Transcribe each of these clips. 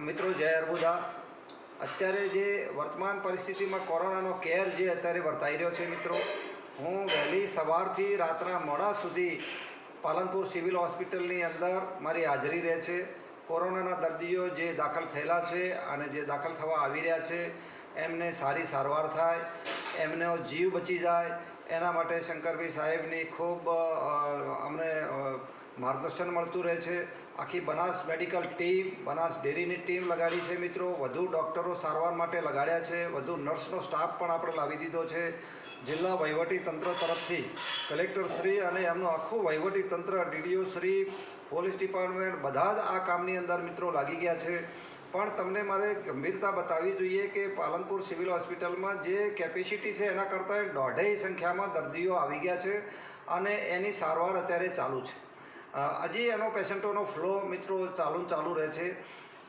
મિત્રો, જય અર્બુદા અત્યારે જે વર્તમાન પરિસ્થિતિમાં કોરોનાનો કેર જે અત્યારે વર્તાઈ રહ્યો છે મિત્રો, હું વહેલી સવારથી રાતના મોડા સુધી પાલનપુર સિવિલ હોસ્પિટલની અંદર મારી હાજરી રહે છે. કોરોનાના દર્દીઓ જે દાખલ થયેલા છે અને જે દાખલ થવા આવી રહ્યા છે, એમને સારી સારવાર થાય, એમનો જીવ બચી જાય એના માટે શંકરભાઈ સાહેબની ખૂબ અમને માર્ગદર્શન મળતું રહે છે. આખી બનાસ મેડિકલ ટીમ, બનાસ ડેરીની ટીમ લગાડી છે મિત્રો. વધુ ડૉક્ટરો સારવાર માટે લગાડ્યા છે. વધુ નર્સનો સ્ટાફ પણ આપણે લાવી દીધો છે. જિલ્લા વહીવટી તંત્ર તરફથી કલેક્ટર શ્રી અને એમનું આખું વહીવટી તંત્ર, ડીડીઓ શ્રી, પોલીસ ડિપાર્ટમેન્ટ, બધા જ આ કામની અંદર મિત્રો લાગી ગયા છે. પણ તમને મારે ગંભીરતા બતાવવી જોઈએ કે પાલનપુર સિવિલ હોસ્પિટલમાં જે કેપેસિટી છે એના કરતાં દોઢેય સંખ્યામાં દર્દીઓ આવી ગયા છે અને એની સારવાર અત્યારે ચાલુ છે. હજી એનો પેશન્ટોનો ફ્લો મિત્રો ચાલુ ચાલુ રહે છે.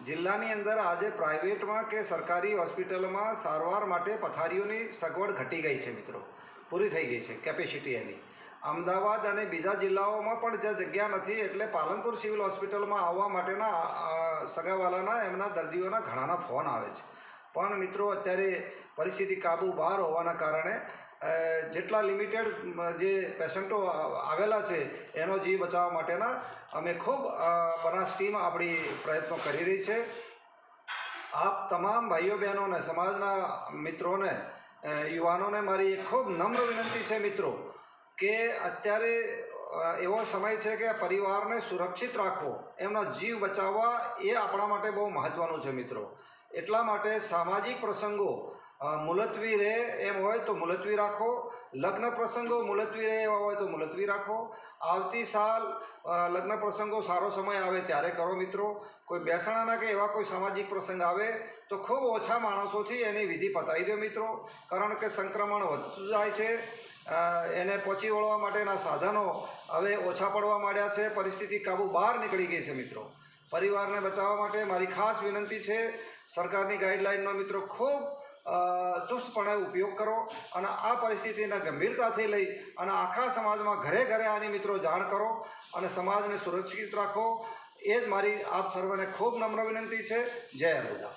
જિલ્લાની અંદર આજે પ્રાઇવેટમાં કે સરકારી હોસ્પિટલમાં સારવાર માટે પથારીઓની સગવડ ઘટી ગઈ છે મિત્રો. પૂરી થઈ ગઈ છે કેપેસિટી એની. અમદાવાદ અને બીજા જિલ્લાઓમાં પણ જે જગ્યા નથી એટલે પાલનપુર સિવિલ હોસ્પિટલમાં આવવા માટેના સગાવાલાના, એમના દર્દીઓના ઘણાના ફોન આવે છે. પણ મિત્રો, અત્યારે પરિસ્થિતિ કાબુ બહાર હોવાના કારણે જેટલા લિમિટેડ જે પેશન્ટો આવેલા છે, એનો જીવ બચાવવા માટેના, અમે ખૂબ બનાસ ટીમ આપણી પ્રયત્નો કરી રહી છે. આપ તમામ ભાઈઓ બહેનોને, સમાજના મિત્રોને યુવાનોને મારી ખૂબ નમ્ર વિનંતી છે મિત્રો કે અત્યારે એવો સમય છે કે પરિવારને સુરક્ષિત રાખવો, એમના જીવ બચાવવા એ આપણા માટે બહુ મહત્ત્વનું છે મિત્રો. એટલા માટે સામાજિક પ્રસંગો મુલતવી રહે એમ હોય તો મુલતવી રાખો, લગ્ન પ્રસંગો મુલતવી રહે એવા હોય તો મુલતવી રાખો. આવતી સાલ લગ્ન પ્રસંગો સારો સમય આવે ત્યારે કરો મિત્રો. કોઈ બેસણાના કે એવા કોઈ સામાજિક પ્રસંગ આવે તો ખૂબ ઓછા માણસોથી એની વિધિ પતાવી દો મિત્રો. કારણ કે સંક્રમણ વધતું જાય છે એને પહોંચી વળવા માટેના સાધનો હવે ઓછા પડવા માંડ્યા છે. પરિસ્થિતિ કાબુ બહાર નીકળી ગઈ છે મિત્રો. પરિવારને બચાવવા માટે મારી ખાસ વિનંતી છે, સરકારની ગાઈડલાઇનનો મિત્રો ખૂબ ચુસ્તપણે ઉપયોગ કરો અને આ પરિસ્થિતિને ગંભીરતાથી લઈ અને આખા સમાજમાં ઘરે ઘરે આની મિત્રો જાણ કરો અને સમાજને સુરક્ષિત રાખો. એ જ મારી આપ સર્વને ખૂબ નમ્ર વિનંતી છે. જય અર્બુદા